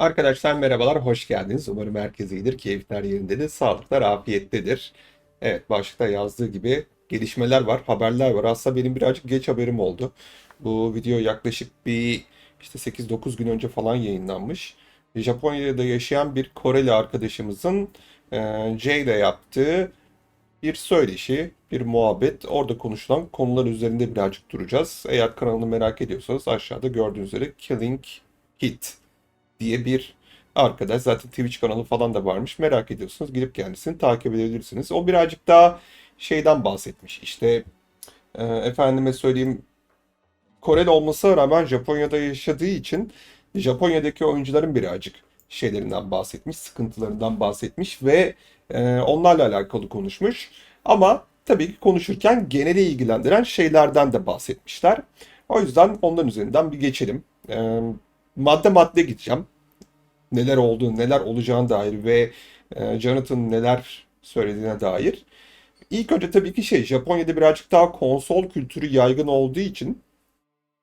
Arkadaşlar merhabalar, hoş geldiniz. Umarım herkes iyidir, keyifler yerindedir, sağlıklar afiyettedir. Evet, başlıkta yazdığı gibi gelişmeler var, haberler var. Aslında benim birazcık geç haberim oldu. Bu video yaklaşık bir işte 8-9 gün önce falan yayınlanmış. Japonya'da yaşayan bir Koreli arkadaşımızın e, ile yaptığı bir söyleşi, bir muhabbet. Orada konuşulan konular üzerinde birazcık duracağız. Eğer kanalını merak ediyorsanız aşağıda gördüğünüz üzere Killing Hit diye bir arkadaş. Zaten Twitch kanalı falan da varmış. Merak ediyorsunuz gidip kendisini takip edebilirsiniz. O birazcık daha şeyden bahsetmiş. İşte e, efendime söyleyeyim Koreli olmasına rağmen Japonya'da yaşadığı için Japonya'daki oyuncuların birazcık şeylerinden bahsetmiş, sıkıntılarından bahsetmiş ve e, onlarla alakalı konuşmuş. Ama tabii ki konuşurken geneli ilgilendiren şeylerden de bahsetmişler. O yüzden onların üzerinden bir geçelim. E, madde madde gideceğim. Neler olduğunu, neler olacağına dair ve e, Jonathan neler söylediğine dair. İlk önce tabii ki şey Japonya'da birazcık daha konsol kültürü yaygın olduğu için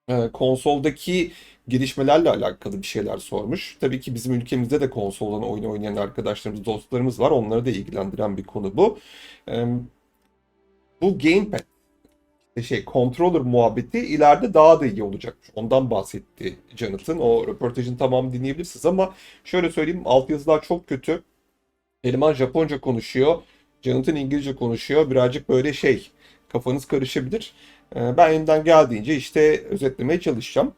e, konsoldaki gelişmelerle alakalı bir şeyler sormuş. Tabii ki bizim ülkemizde de konsoldan oyun oynayan arkadaşlarımız, dostlarımız var. Onları da ilgilendiren bir konu bu. E, bu gamepad şey controller muhabbeti ileride daha da iyi olacakmış. Ondan bahsetti Jonathan. O röportajın tamamını dinleyebilirsiniz ama şöyle söyleyeyim altyazılar çok kötü. Eleman Japonca konuşuyor. Jonathan İngilizce konuşuyor. Birazcık böyle şey kafanız karışabilir. Ee, Ben elimden geldiğince işte özetlemeye çalışacağım.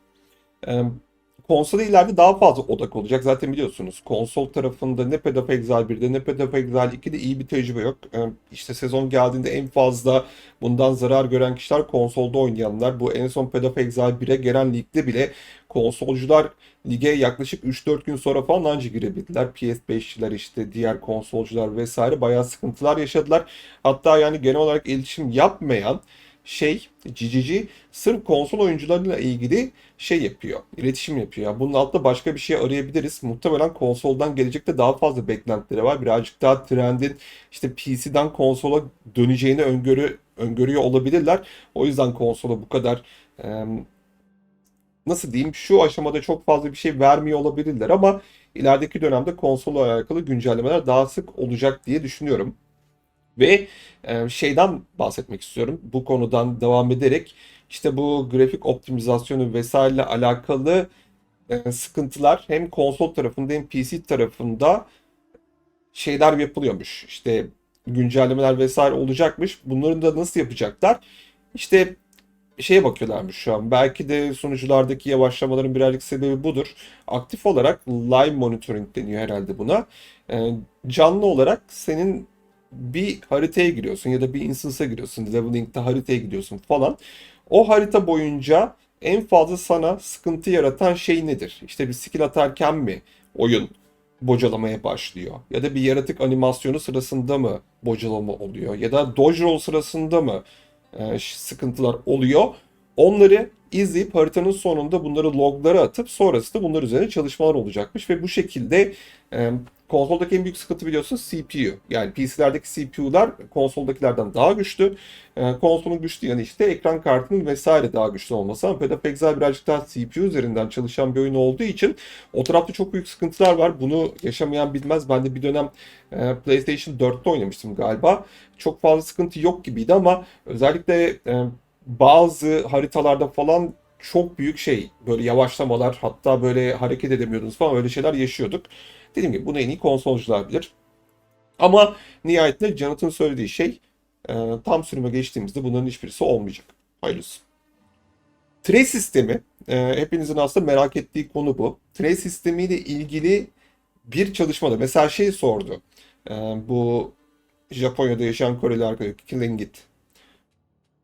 Konsola ileride daha fazla odak olacak. Zaten biliyorsunuz konsol tarafında ne Path of Exile 1'de ne Path of Exile 2'de iyi bir tecrübe yok. Ee, İşte sezon geldiğinde en fazla bundan zarar gören kişiler konsolda oynayanlar. Bu en son Path of Exile 1'e gelen ligde bile konsolcular lige yaklaşık 3-4 gün sonra falan anca girebildiler. PS5'çiler işte diğer konsolcular vesaire bayağı sıkıntılar yaşadılar. Hatta yani genel olarak iletişim yapmayan şey GGG sırf konsol oyuncularıyla ilgili şey yapıyor, iletişim yapıyor. Bunun altında başka bir şey arayabiliriz. Muhtemelen konsoldan gelecekte daha fazla beklentileri var. Birazcık daha trendin işte PC'den konsola döneceğini öngörü öngörüyor olabilirler. O yüzden konsola bu kadar e, nasıl diyeyim şu aşamada çok fazla bir şey vermiyor olabilirler ama ilerideki dönemde konsolla alakalı güncellemeler daha sık olacak diye düşünüyorum. Ve e, şeyden bahsetmek istiyorum. Bu konudan devam ederek işte bu grafik optimizasyonu vesaireyle alakalı e, sıkıntılar hem konsol tarafında hem PC tarafında şeyler yapılıyormuş. İşte güncellemeler vesaire olacakmış. Bunların da nasıl yapacaklar? İşte şeye bakıyorlarmış şu an. Belki de sunuculardaki yavaşlamaların birazcık sebebi budur. Aktif olarak live monitoring deniyor herhalde buna. E, canlı olarak senin bir haritaya giriyorsun ya da bir instance'a giriyorsun. Leveling'de haritaya gidiyorsun falan. O harita boyunca en fazla sana sıkıntı yaratan şey nedir? İşte bir skill atarken mi oyun bocalamaya başlıyor? Ya da bir yaratık animasyonu sırasında mı bocalama oluyor? Ya da dodge roll sırasında mı e, sıkıntılar oluyor? Onları izleyip haritanın sonunda bunları loglara atıp sonrasında bunlar üzerine çalışmalar olacakmış ve bu şekilde e, konsoldaki en büyük sıkıntı biliyorsunuz CPU. Yani PC'lerdeki CPU'lar konsoldakilerden daha güçlü. E, konsolun güçlü yanı işte ekran kartının vesaire daha güçlü olması. Ama Path of Exile birazcık daha CPU üzerinden çalışan bir oyun olduğu için o tarafta çok büyük sıkıntılar var. Bunu yaşamayan bilmez. Ben de bir dönem e, PlayStation 4'te oynamıştım galiba. Çok fazla sıkıntı yok gibiydi ama özellikle e, bazı haritalarda falan çok büyük şey böyle yavaşlamalar hatta böyle hareket edemiyordunuz falan öyle şeyler yaşıyorduk. Dediğim gibi bunu en iyi konsolcular bilir. Ama nihayetinde Jonathan söylediği şey e, tam sürüme geçtiğimizde bunların hiçbirisi olmayacak. Hayırlısı. Tray sistemi e, hepinizin aslında merak ettiği konu bu. Tray sistemiyle ilgili bir çalışmada mesela şey sordu. E, bu Japonya'da yaşayan Koreli arkadaş Killing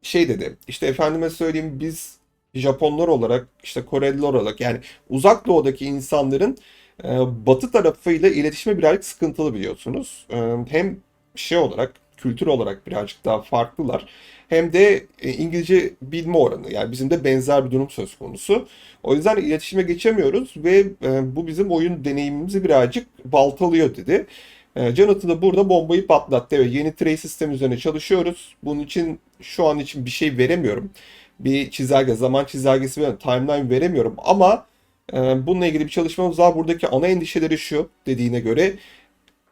şey dedi. İşte efendime söyleyeyim biz Japonlar olarak işte Koreliler olarak yani uzak doğudaki insanların e, batı tarafıyla iletişime birazcık sıkıntılı biliyorsunuz. E, hem şey olarak kültür olarak birazcık daha farklılar. Hem de e, İngilizce bilme oranı yani bizim de benzer bir durum söz konusu. O yüzden iletişime geçemiyoruz ve e, bu bizim oyun deneyimimizi birazcık baltalıyor dedi. E, Jonathan da burada bombayı patlattı. Evet, yeni tray sistemi üzerine çalışıyoruz. Bunun için şu an için bir şey veremiyorum. Bir çizelge, zaman çizelgesi ve timeline veremiyorum ama Ee, bununla ilgili bir çalışmamız var. Buradaki ana endişeleri şu dediğine göre.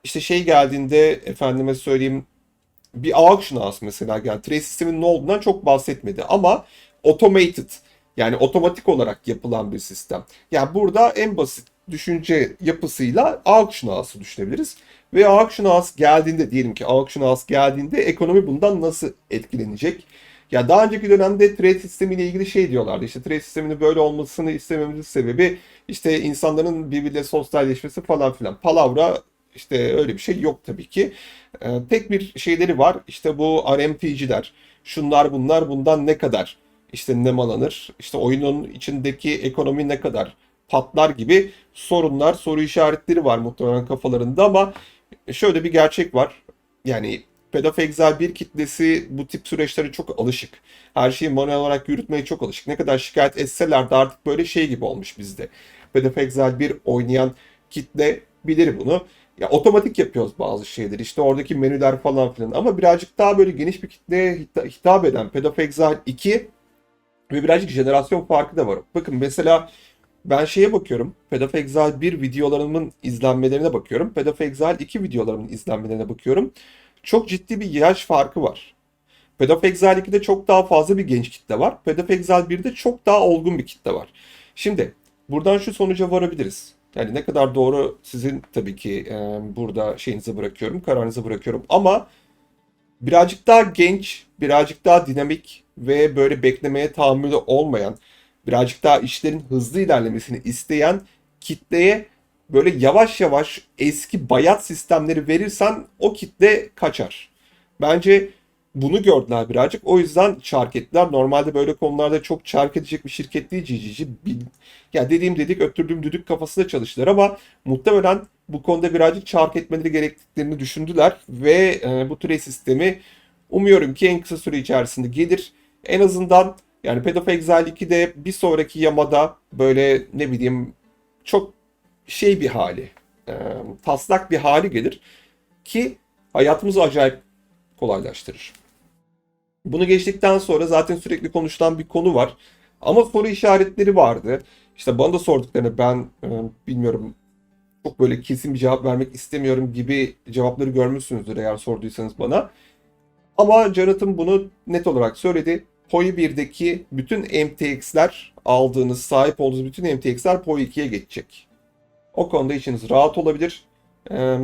İşte şey geldiğinde efendime söyleyeyim bir auction house mesela geldi. Trace sisteminin ne olduğundan çok bahsetmedi ama automated yani otomatik olarak yapılan bir sistem. Yani burada en basit düşünce yapısıyla auction house'ı düşünebiliriz. Ve auction house geldiğinde diyelim ki auction house geldiğinde ekonomi bundan nasıl etkilenecek? Ya daha önceki dönemde trade sistemiyle ilgili şey diyorlardı. İşte trade sisteminin böyle olmasını istememizin sebebi işte insanların birbiriyle sosyalleşmesi falan filan. Palavra işte öyle bir şey yok tabii ki. Ee, tek bir şeyleri var. İşte bu RMP'ciler. Şunlar bunlar bundan ne kadar işte nemalanır? İşte oyunun içindeki ekonomi ne kadar patlar gibi sorunlar, soru işaretleri var muhtemelen kafalarında ama şöyle bir gerçek var. Yani Pedofexal bir kitlesi bu tip süreçlere çok alışık. Her şeyi manuel olarak yürütmeye çok alışık. Ne kadar şikayet etseler de artık böyle şey gibi olmuş bizde. Pedofexal bir oynayan kitle bilir bunu. Ya otomatik yapıyoruz bazı şeyleri. İşte oradaki menüler falan filan. Ama birazcık daha böyle geniş bir kitleye hita- hitap eden Pedofexal 2 ve birazcık jenerasyon farkı da var. Bakın mesela ben şeye bakıyorum. Pedofexal 1 videolarımın izlenmelerine bakıyorum. Pedofexal 2 videolarımın izlenmelerine bakıyorum. Çok ciddi bir yaş farkı var. Pedofexal 2'de çok daha fazla bir genç kitle var. Pedofexal 1'de çok daha olgun bir kitle var. Şimdi buradan şu sonuca varabiliriz. Yani ne kadar doğru sizin tabii ki e, burada şeyinizi bırakıyorum, kararınızı bırakıyorum. Ama birazcık daha genç, birazcık daha dinamik ve böyle beklemeye tahammülü olmayan, birazcık daha işlerin hızlı ilerlemesini isteyen kitleye böyle yavaş yavaş eski bayat sistemleri verirsen o kitle kaçar. Bence bunu gördüler birazcık. O yüzden çark ettiler. Normalde böyle konularda çok çark edecek bir şirket değil GGG. Ya dediğim dedik öttürdüğüm düdük kafasında çalıştılar ama muhtemelen bu konuda birazcık çark etmeleri gerektiklerini düşündüler ve e, bu türe sistemi umuyorum ki en kısa süre içerisinde gelir. En azından yani Path of Exile 2'de bir sonraki yamada böyle ne bileyim çok şey bir hali, e, taslak bir hali gelir ki hayatımızı acayip kolaylaştırır. Bunu geçtikten sonra zaten sürekli konuşulan bir konu var. Ama soru işaretleri vardı. İşte bana da sorduklarını ben e, bilmiyorum çok böyle kesin bir cevap vermek istemiyorum gibi cevapları görmüşsünüzdür eğer sorduysanız bana. Ama Jonathan bunu net olarak söyledi. POI 1'deki bütün MTX'ler aldığınız, sahip olduğunuz bütün MTX'ler POI 2'ye geçecek. O konuda içiniz rahat olabilir. Ee,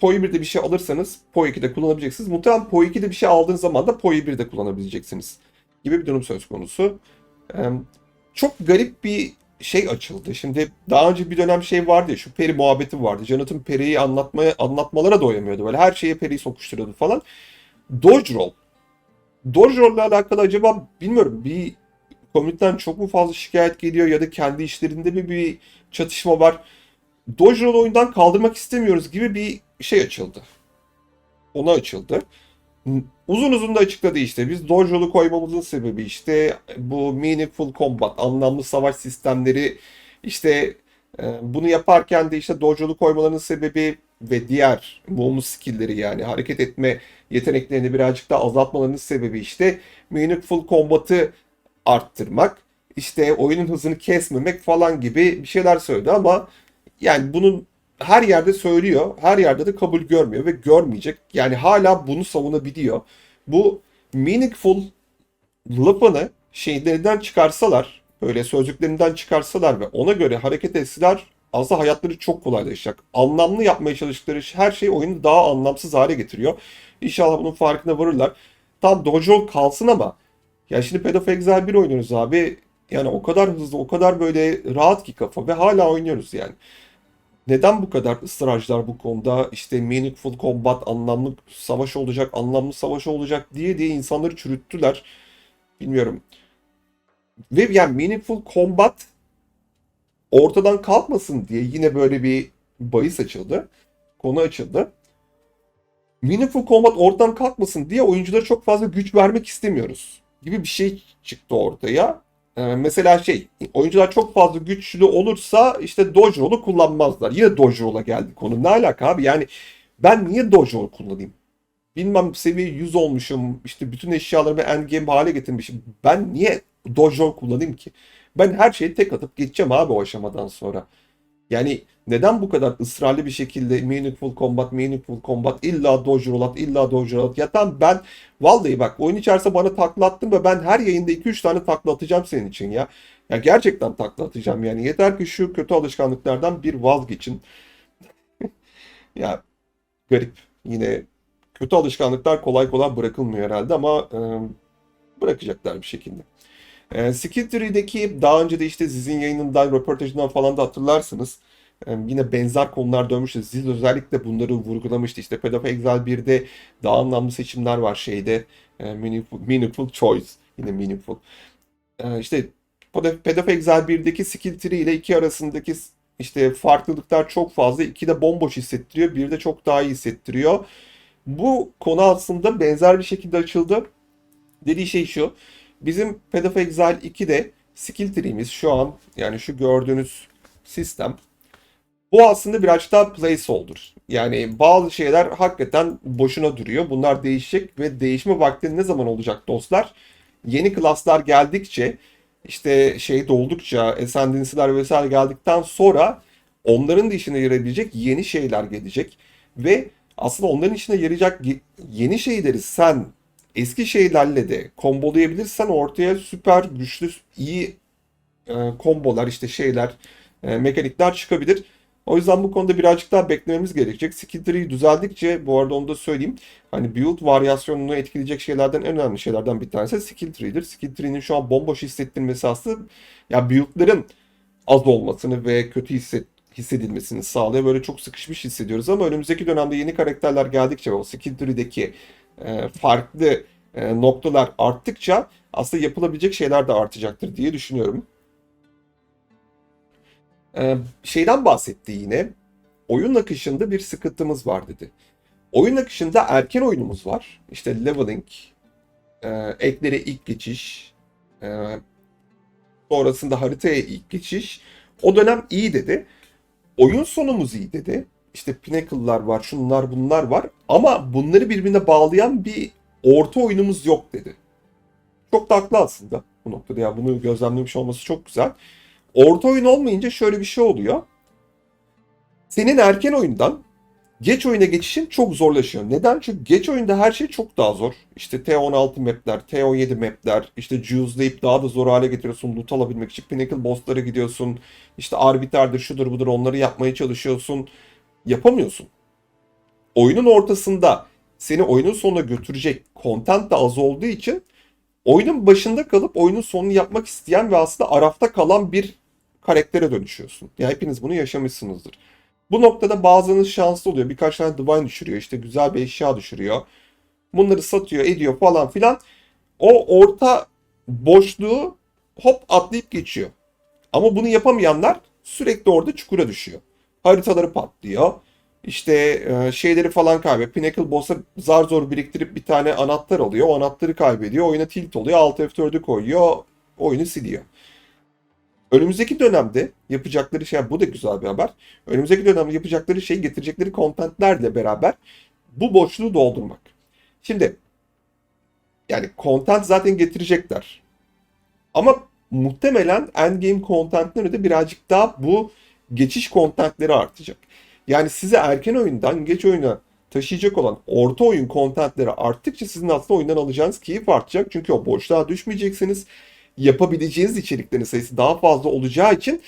POI 1'de bir şey alırsanız POI 2'de kullanabileceksiniz. Muhtemelen POI 2'de bir şey aldığınız zaman da POI 1'de kullanabileceksiniz. Gibi bir durum söz konusu. Ee, çok garip bir şey açıldı. Şimdi daha önce bir dönem şey vardı ya şu peri muhabbeti vardı. Jonathan Peri'yi anlatmaya anlatmalara doyamıyordu. Böyle her şeye Peri'yi sokuşturuyordu falan. Dodge Roll. Dodge Roll'la alakalı acaba bilmiyorum bir komüniten çok mu fazla şikayet geliyor ya da kendi işlerinde mi bir çatışma var. Roll oyundan kaldırmak istemiyoruz gibi bir şey açıldı. Ona açıldı. Uzun uzun da açıkladı işte. Biz Dodge Roll'u koymamızın sebebi işte bu Meaningful Combat, anlamlı savaş sistemleri işte e, bunu yaparken de işte Dodge Roll'u koymalarının sebebi ve diğer bonus skill'leri yani hareket etme yeteneklerini birazcık daha azaltmalarının sebebi işte Meaningful Combat'ı arttırmak, işte oyunun hızını kesmemek falan gibi bir şeyler söyledi ama yani bunun her yerde söylüyor, her yerde de kabul görmüyor ve görmeyecek. Yani hala bunu savunabiliyor. Bu meaningful lafını şeylerinden çıkarsalar, böyle sözcüklerinden çıkarsalar ve ona göre hareket etseler aslında hayatları çok kolaylaşacak. Anlamlı yapmaya çalıştıkları her şey oyunu daha anlamsız hale getiriyor. İnşallah bunun farkına varırlar. Tam Dojo kalsın ama ya şimdi Path of Exile 1 oynuyoruz abi. Yani o kadar hızlı, o kadar böyle rahat ki kafa ve hala oynuyoruz yani. Neden bu kadar ısrarcılar bu konuda? İşte meaningful combat, anlamlı savaş olacak, anlamlı savaş olacak diye diye insanları çürüttüler. Bilmiyorum. Ve yani meaningful combat ortadan kalkmasın diye yine böyle bir bahis açıldı. Konu açıldı. Meaningful combat ortadan kalkmasın diye oyunculara çok fazla güç vermek istemiyoruz gibi bir şey çıktı ortaya. Ee, mesela şey, oyuncular çok fazla güçlü olursa işte Dodge Roll'u kullanmazlar. Yine Dodge Roll'a geldi konu. Ne alaka abi? Yani ben niye Dodge Roll kullanayım? Bilmem seviye 100 olmuşum, işte bütün eşyalarımı endgame hale getirmişim. Ben niye Dodge Roll kullanayım ki? Ben her şeyi tek atıp geçeceğim abi o aşamadan sonra. Yani neden bu kadar ısrarlı bir şekilde meaningful combat, meaningful combat, illa dodge roll at, illa dodge roll at. Ya tamam ben vallahi bak oyun içerisinde bana takla attın ve ben her yayında 2-3 tane takla atacağım senin için ya. Ya gerçekten takla atacağım yani. Yeter ki şu kötü alışkanlıklardan bir vazgeçin. Ya garip. Yine kötü alışkanlıklar kolay kolay bırakılmıyor herhalde ama e, bırakacaklar bir şekilde. E, Skill Tree'deki daha önce de işte Ziz'in yayınından, röportajından falan da hatırlarsınız. E, yine benzer konular dönmüştü. Ziz özellikle bunları vurgulamıştı. İşte Path of Exile 1'de daha anlamlı seçimler var şeyde. E, meaningful, meaningful Choice. Yine Meaningful. E, işte Path of Exile 1'deki Skill Tree ile 2 arasındaki işte farklılıklar çok fazla. 2 de bomboş hissettiriyor. 1 de çok daha iyi hissettiriyor. Bu konu aslında benzer bir şekilde açıldı. Dediği şey şu. Bizim Path of Exile 2'de skill tree'miz şu an yani şu gördüğünüz sistem bu aslında birazcık daha placeholder. Yani bazı şeyler hakikaten boşuna duruyor. Bunlar değişecek ve değişme vakti ne zaman olacak dostlar? Yeni klaslar geldikçe işte şey doldukça Ascendancy'ler vesaire geldikten sonra onların da işine yarayabilecek yeni şeyler gelecek. Ve aslında onların işine yarayacak yeni şeyleri sen eski şeylerle de kombolayabilirsen ortaya süper güçlü iyi e, kombolar işte şeyler e, mekanikler çıkabilir. O yüzden bu konuda birazcık daha beklememiz gerekecek. Skill tree'yi düzeldikçe bu arada onu da söyleyeyim. Hani build varyasyonunu etkileyecek şeylerden en önemli şeylerden bir tanesi skill tree'dir. Skill tree'nin şu an bomboş hissettirmesi aslında ya build'ların az olmasını ve kötü hisset hissedilmesini sağlıyor. Böyle çok sıkışmış hissediyoruz ama önümüzdeki dönemde yeni karakterler geldikçe o skill tree'deki farklı e, noktalar arttıkça aslında yapılabilecek şeyler de artacaktır diye düşünüyorum. E, şeyden bahsetti yine. Oyun akışında bir sıkıntımız var dedi. Oyun akışında erken oyunumuz var. İşte leveling, e, eklere ilk geçiş, sonrasında haritaya ilk geçiş. O dönem iyi dedi. Oyun sonumuz iyi dedi. İşte Pinnacle'lar var, şunlar bunlar var. Ama bunları birbirine bağlayan bir orta oyunumuz yok dedi. Çok da haklı aslında bu noktada ya bunu gözlemlemiş olması çok güzel. Orta oyun olmayınca şöyle bir şey oluyor. Senin erken oyundan geç oyuna geçişin çok zorlaşıyor. Neden? Çünkü geç oyunda her şey çok daha zor. İşte T16 mapler, T17 mapler, işte juice'layıp daha da zor hale getiriyorsun. Loot alabilmek için Pinnacle boss'lara gidiyorsun. İşte arbiterdir, şudur budur onları yapmaya çalışıyorsun. Yapamıyorsun. Oyunun ortasında seni oyunun sonuna götürecek content da az olduğu için oyunun başında kalıp oyunun sonunu yapmak isteyen ve aslında arafta kalan bir karaktere dönüşüyorsun. Ya hepiniz bunu yaşamışsınızdır. Bu noktada bazılarınız şanslı oluyor. Birkaç tane divine düşürüyor. işte güzel bir eşya düşürüyor. Bunları satıyor, ediyor falan filan. O orta boşluğu hop atlayıp geçiyor. Ama bunu yapamayanlar sürekli orada çukura düşüyor. Haritaları patlıyor. İşte e, şeyleri falan kaybediyor. Pinnacle Boss'a zar zor biriktirip bir tane anahtar alıyor. O anahtarı kaybediyor. Oyuna tilt oluyor. Alt F4'ü koyuyor. Oyunu siliyor. Önümüzdeki dönemde yapacakları şey, bu da güzel bir haber. Önümüzdeki dönemde yapacakları şey getirecekleri kontentlerle beraber bu boşluğu doldurmak. Şimdi yani content zaten getirecekler. Ama muhtemelen endgame contentleri de birazcık daha bu geçiş contentleri artacak. Yani size erken oyundan geç oyuna taşıyacak olan orta oyun kontentleri arttıkça sizin aslında oyundan alacağınız keyif artacak. Çünkü o boşluğa düşmeyeceksiniz. Yapabileceğiniz içeriklerin sayısı daha fazla olacağı için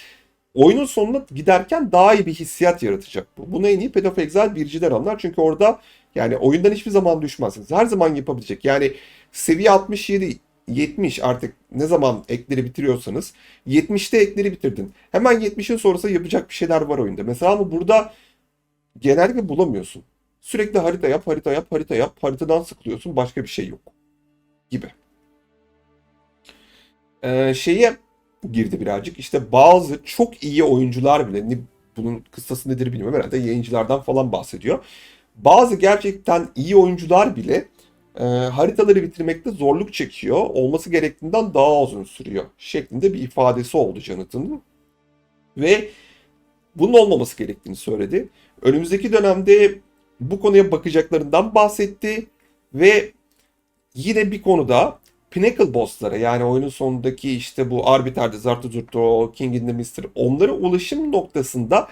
oyunun sonuna giderken daha iyi bir hissiyat yaratacak bu. Bunu en iyi Path of anlar. Çünkü orada yani oyundan hiçbir zaman düşmezsiniz. Her zaman yapabilecek. Yani seviye 67 70 artık ne zaman ekleri bitiriyorsanız 70'te ekleri bitirdin. Hemen 70'in sonrası yapacak bir şeyler var oyunda. Mesela ama burada genellikle bulamıyorsun. Sürekli harita yap, harita yap, harita yap. Haritadan sıkılıyorsun. Başka bir şey yok. Gibi. Ee, şeye girdi birazcık. İşte bazı çok iyi oyuncular bile bunun kıstası nedir bilmiyorum. Herhalde yayıncılardan falan bahsediyor. Bazı gerçekten iyi oyuncular bile e, haritaları bitirmekte zorluk çekiyor. Olması gerektiğinden daha uzun sürüyor. Şeklinde bir ifadesi oldu Jonathan'ın. Ve bunun olmaması gerektiğini söyledi. Önümüzdeki dönemde bu konuya bakacaklarından bahsetti ve yine bir konuda pinnacle boss'lara yani oyunun sonundaki işte bu Arbiter'de, Zartuzurt'u, King in the Mystery onlara ulaşım noktasında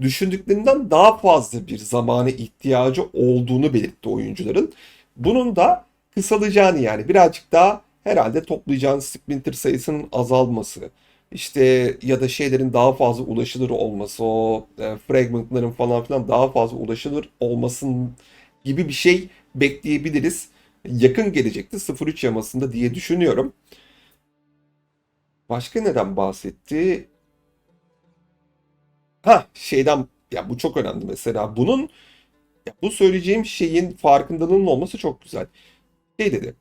düşündüklerinden daha fazla bir zamana ihtiyacı olduğunu belirtti oyuncuların. Bunun da kısalacağını yani birazcık daha herhalde toplayacağınız Splinter sayısının azalması işte ya da şeylerin daha fazla ulaşılır olması, o e, fragmentların falan filan daha fazla ulaşılır olmasın gibi bir şey bekleyebiliriz. Yakın gelecekte 0.3 yamasında diye düşünüyorum. Başka neden bahsetti? Ha şeyden ya bu çok önemli mesela. Bunun ya bu söyleyeceğim şeyin farkındalığının olması çok güzel. Şey dedi.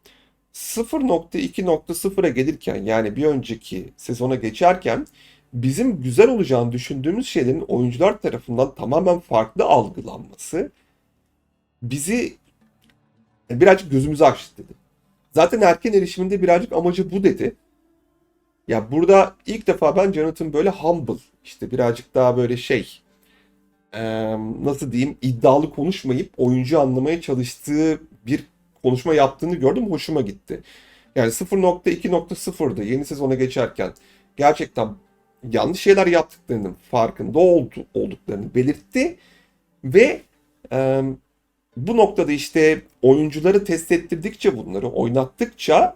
0.2.0'a gelirken yani bir önceki sezona geçerken bizim güzel olacağını düşündüğümüz şeylerin oyuncular tarafından tamamen farklı algılanması bizi birazcık gözümüzü açtı dedi. Zaten erken erişiminde birazcık amacı bu dedi. Ya burada ilk defa ben Jonathan böyle humble işte birazcık daha böyle şey nasıl diyeyim iddialı konuşmayıp oyuncu anlamaya çalıştığı bir konuşma yaptığını gördüm. Hoşuma gitti. Yani 0.2.0'dı yeni sezona geçerken gerçekten yanlış şeyler yaptıklarının farkında oldu, olduklarını belirtti ve e, bu noktada işte oyuncuları test ettirdikçe bunları oynattıkça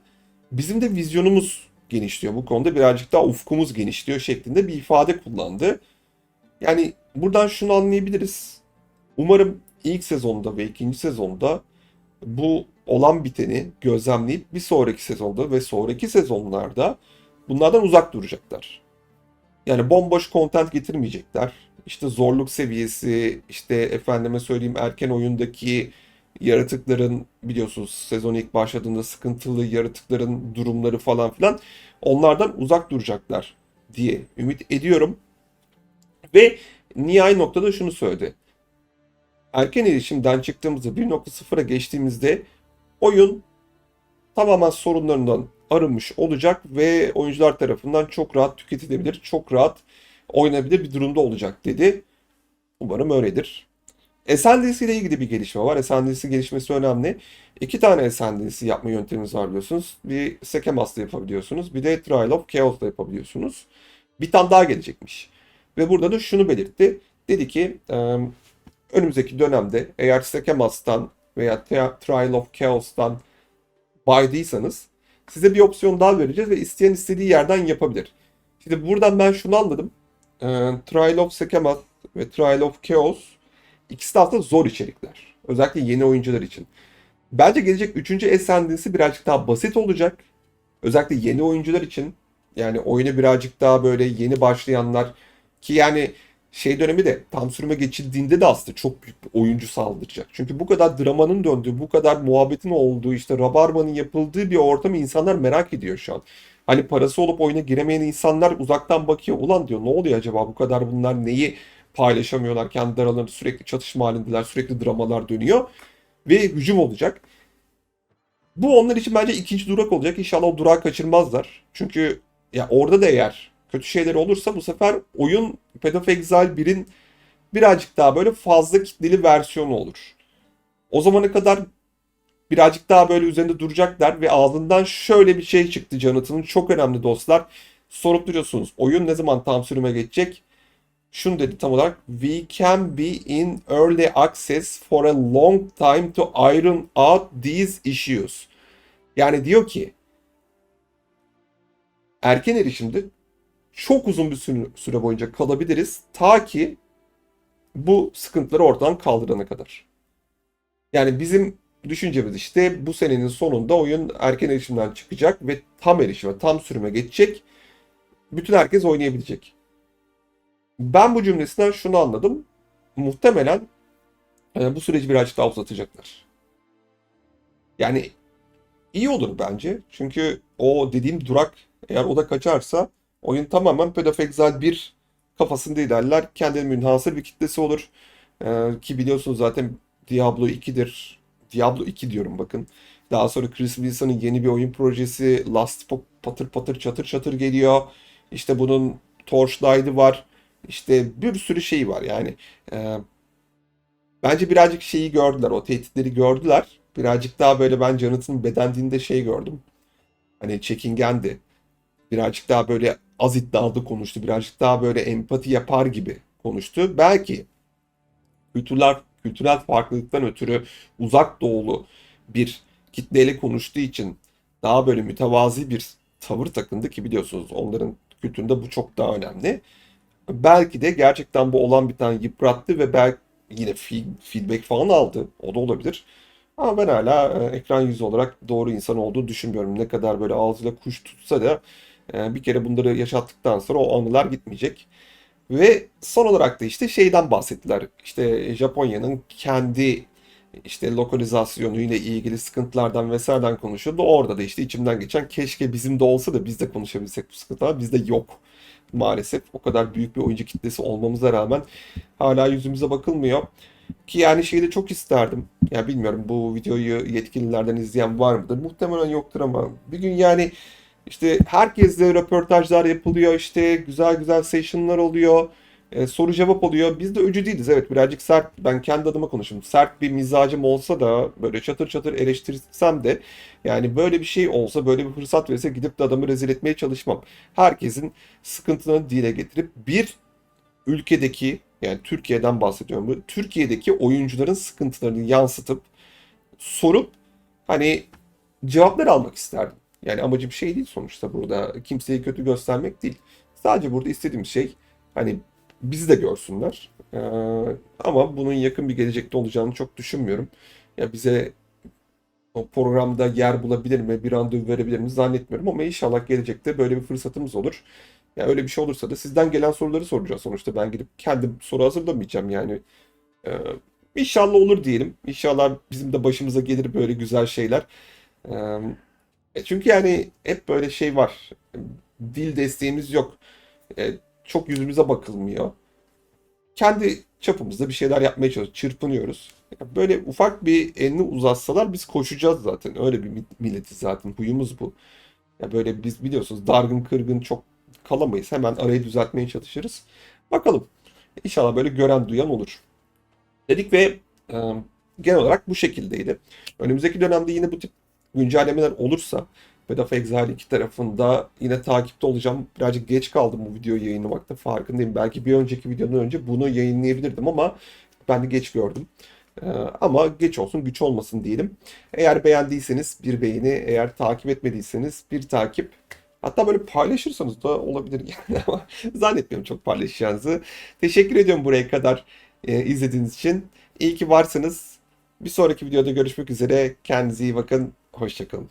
bizim de vizyonumuz genişliyor. Bu konuda birazcık daha ufkumuz genişliyor şeklinde bir ifade kullandı. Yani buradan şunu anlayabiliriz. Umarım ilk sezonda ve ikinci sezonda bu olan biteni gözlemleyip bir sonraki sezonda ve sonraki sezonlarda bunlardan uzak duracaklar. Yani bomboş content getirmeyecekler. İşte zorluk seviyesi, işte efendime söyleyeyim erken oyundaki yaratıkların biliyorsunuz sezon ilk başladığında sıkıntılı yaratıkların durumları falan filan onlardan uzak duracaklar diye ümit ediyorum. Ve nihai noktada şunu söyledi. Erken erişimden çıktığımızda 1.0'a geçtiğimizde oyun tamamen sorunlarından arınmış olacak ve oyuncular tarafından çok rahat tüketilebilir, çok rahat oynanabilir bir durumda olacak dedi. Umarım öyledir. SNDC ile ilgili bir gelişme var. SNDC gelişmesi önemli. İki tane SNDC yapma yöntemimiz var biliyorsunuz. Bir Sekemas'la yapabiliyorsunuz. Bir de Trial of Chaos'la yapabiliyorsunuz. Bir tane daha gelecekmiş. Ve burada da şunu belirtti. Dedi ki önümüzdeki dönemde eğer Sekemas'tan veya Trial of Chaos'tan baydıysanız size bir opsiyon daha vereceğiz ve isteyen istediği yerden yapabilir. Şimdi buradan ben şunu anladım. Trial of Sekemas ve Trial of Chaos ikisi de aslında zor içerikler. Özellikle yeni oyuncular için. Bence gelecek 3. Ascendancy birazcık daha basit olacak. Özellikle yeni oyuncular için. Yani oyunu birazcık daha böyle yeni başlayanlar ki yani şey dönemi de tam sürüme geçildiğinde de aslında çok büyük bir oyuncu saldıracak. Çünkü bu kadar dramanın döndüğü, bu kadar muhabbetin olduğu, işte rabarbanın yapıldığı bir ortamı insanlar merak ediyor şu an. Hani parası olup oyuna giremeyen insanlar uzaktan bakıyor. Ulan diyor ne oluyor acaba bu kadar bunlar neyi paylaşamıyorlar. Kendi aralarında sürekli çatışma halindeler, sürekli dramalar dönüyor. Ve hücum olacak. Bu onlar için bence ikinci durak olacak. İnşallah o durağı kaçırmazlar. Çünkü ya orada da eğer kötü şeyler olursa bu sefer oyun Path of Exile 1'in birazcık daha böyle fazla kitleli versiyonu olur. O zamana kadar birazcık daha böyle üzerinde duracaklar ve ağzından şöyle bir şey çıktı Jonathan'ın. Çok önemli dostlar. Sorup duruyorsunuz. Oyun ne zaman tam sürüme geçecek? Şunu dedi tam olarak. We can be in early access for a long time to iron out these issues. Yani diyor ki erken erişimde çok uzun bir süre boyunca kalabiliriz. Ta ki bu sıkıntıları ortadan kaldırana kadar. Yani bizim düşüncemiz işte bu senenin sonunda oyun erken erişimden çıkacak ve tam erişime, tam sürüme geçecek. Bütün herkes oynayabilecek. Ben bu cümlesinden şunu anladım. Muhtemelen e, bu süreci birazcık daha uzatacaklar. Yani iyi olur bence. Çünkü o dediğim durak eğer o da kaçarsa Oyun tamamen Path of Exile 1 kafasında ilerler. Kendine münhasır bir kitlesi olur. Ee, ki biliyorsunuz zaten Diablo 2'dir. Diablo 2 diyorum bakın. Daha sonra Chris Wilson'ın yeni bir oyun projesi Last patır patır çatır çatır geliyor. İşte bunun Torchlight'ı var. İşte bir sürü şey var yani. E, bence birazcık şeyi gördüler. O tehditleri gördüler. Birazcık daha böyle ben Jonathan'ın bedendiğinde şey gördüm. Hani çekingendi. Birazcık daha böyle az iddialı konuştu. Birazcık daha böyle empati yapar gibi konuştu. Belki kültürler, kültürel farklılıktan ötürü uzak doğulu bir kitleyle konuştuğu için daha böyle mütevazi bir tavır takındı ki biliyorsunuz onların kültüründe bu çok daha önemli. Belki de gerçekten bu olan bir tane yıprattı ve belki yine feedback falan aldı. O da olabilir. Ama ben hala e, ekran yüzü olarak doğru insan olduğu düşünmüyorum. Ne kadar böyle ağzıyla kuş tutsa da e, bir kere bunları yaşattıktan sonra o anılar gitmeyecek. Ve son olarak da işte şeyden bahsettiler. İşte Japonya'nın kendi işte lokalizasyonu ile ilgili sıkıntılardan vesaireden konuşuldu. Orada da işte içimden geçen keşke bizim de olsa da biz de konuşabilsek bu sıkıntılar. Bizde yok maalesef. O kadar büyük bir oyuncu kitlesi olmamıza rağmen hala yüzümüze bakılmıyor. Ki yani şeyi de çok isterdim. Ya yani bilmiyorum bu videoyu yetkililerden izleyen var mıdır? Muhtemelen yoktur ama bir gün yani işte herkesle röportajlar yapılıyor. işte güzel güzel session'lar oluyor. E, soru cevap oluyor. Biz de öcü değiliz. Evet birazcık sert. Ben kendi adıma konuşayım. Sert bir mizacım olsa da böyle çatır çatır eleştirsem de yani böyle bir şey olsa böyle bir fırsat verirse gidip de adamı rezil etmeye çalışmam. Herkesin sıkıntılarını dile getirip bir ülkedeki yani Türkiye'den bahsediyorum. Bu Türkiye'deki oyuncuların sıkıntılarını yansıtıp sorup hani cevaplar almak isterdim. Yani amacı bir şey değil sonuçta burada. Kimseyi kötü göstermek değil. Sadece burada istediğim şey hani bizi de görsünler. Ee, ama bunun yakın bir gelecekte olacağını çok düşünmüyorum. Ya bize o programda yer bulabilir mi, bir randevu verebilir mi zannetmiyorum ama inşallah gelecekte böyle bir fırsatımız olur. Ya öyle bir şey olursa da sizden gelen soruları soracağız sonuçta. Ben gidip kendim soru hazırlamayacağım yani. Ee, inşallah olur diyelim. İnşallah bizim de başımıza gelir böyle güzel şeyler. Ee, çünkü yani hep böyle şey var. Dil desteğimiz yok. Ee, çok yüzümüze bakılmıyor. Kendi çapımızda bir şeyler yapmaya çalışıyoruz. Çırpınıyoruz. Böyle ufak bir elini uzatsalar biz koşacağız zaten. Öyle bir milleti zaten. Huyumuz bu. Ya böyle biz biliyorsunuz dargın kırgın çok kalamayız. Hemen arayı düzeltmeye çalışırız. Bakalım. İnşallah böyle gören duyan olur. Dedik ve e, genel olarak bu şekildeydi. Önümüzdeki dönemde yine bu tip güncellemeler olursa Bed Exile 2 tarafında yine takipte olacağım. Birazcık geç kaldım bu videoyu yayınlamakta farkındayım. Belki bir önceki videodan önce bunu yayınlayabilirdim ama ben de geç gördüm. Ee, ama geç olsun güç olmasın diyelim. Eğer beğendiyseniz bir beğeni, eğer takip etmediyseniz bir takip. Hatta böyle paylaşırsanız da olabilir yani ama zannetmiyorum çok paylaşacağınızı. Teşekkür ediyorum buraya kadar e, izlediğiniz için. İyi ki varsınız. Bir sonraki videoda görüşmek üzere. Kendinize iyi bakın. Hoşçakalın.